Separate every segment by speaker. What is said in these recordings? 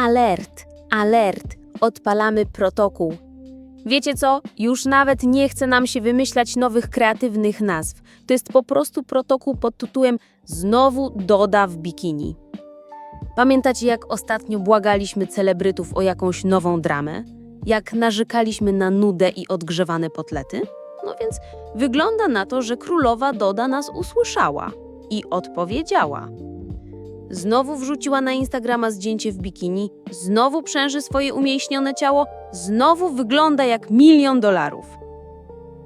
Speaker 1: Alert, alert, odpalamy protokół. Wiecie co? Już nawet nie chce nam się wymyślać nowych kreatywnych nazw. To jest po prostu protokół pod tytułem Znowu Doda w bikini. Pamiętacie, jak ostatnio błagaliśmy celebrytów o jakąś nową dramę? Jak narzekaliśmy na nudę i odgrzewane potlety? No więc wygląda na to, że królowa Doda nas usłyszała i odpowiedziała. Znowu wrzuciła na Instagrama zdjęcie w bikini, znowu przęży swoje umieśnione ciało, znowu wygląda jak milion dolarów.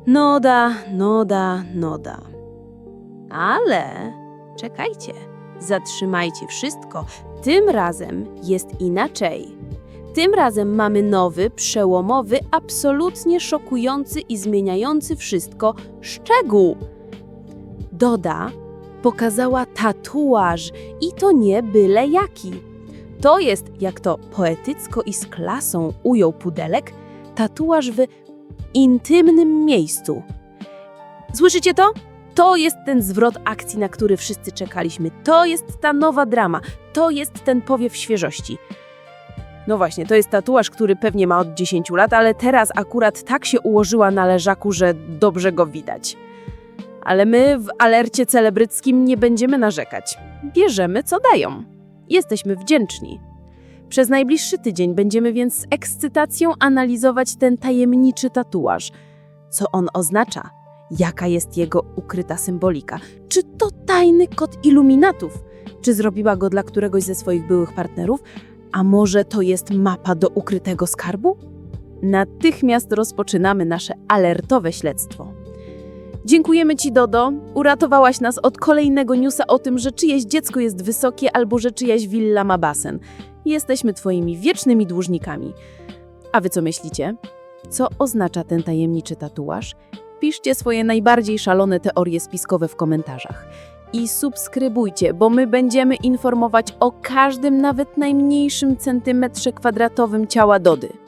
Speaker 1: Noda, noda, noda. Ale czekajcie, zatrzymajcie wszystko. Tym razem jest inaczej. Tym razem mamy nowy, przełomowy, absolutnie szokujący i zmieniający wszystko szczegół. Doda pokazała tatuaż i to nie byle jaki. To jest, jak to poetycko i z klasą ujął pudelek, tatuaż w intymnym miejscu. Słyszycie to? To jest ten zwrot akcji, na który wszyscy czekaliśmy. To jest ta nowa drama. To jest ten powiew świeżości. No właśnie, to jest tatuaż, który pewnie ma od 10 lat, ale teraz akurat tak się ułożyła na leżaku, że dobrze go widać. Ale my w alercie celebryckim nie będziemy narzekać. Bierzemy, co dają. Jesteśmy wdzięczni. Przez najbliższy tydzień będziemy więc z ekscytacją analizować ten tajemniczy tatuaż. Co on oznacza? Jaka jest jego ukryta symbolika? Czy to tajny kod iluminatów? Czy zrobiła go dla któregoś ze swoich byłych partnerów? A może to jest mapa do ukrytego skarbu? Natychmiast rozpoczynamy nasze alertowe śledztwo. Dziękujemy Ci, Dodo. Uratowałaś nas od kolejnego newsa o tym, że czyjeś dziecko jest wysokie albo że czyjaś willa ma basen. Jesteśmy Twoimi wiecznymi dłużnikami. A Wy co myślicie? Co oznacza ten tajemniczy tatuaż? Piszcie swoje najbardziej szalone teorie spiskowe w komentarzach. I subskrybujcie, bo my będziemy informować o każdym, nawet najmniejszym centymetrze kwadratowym ciała Dody.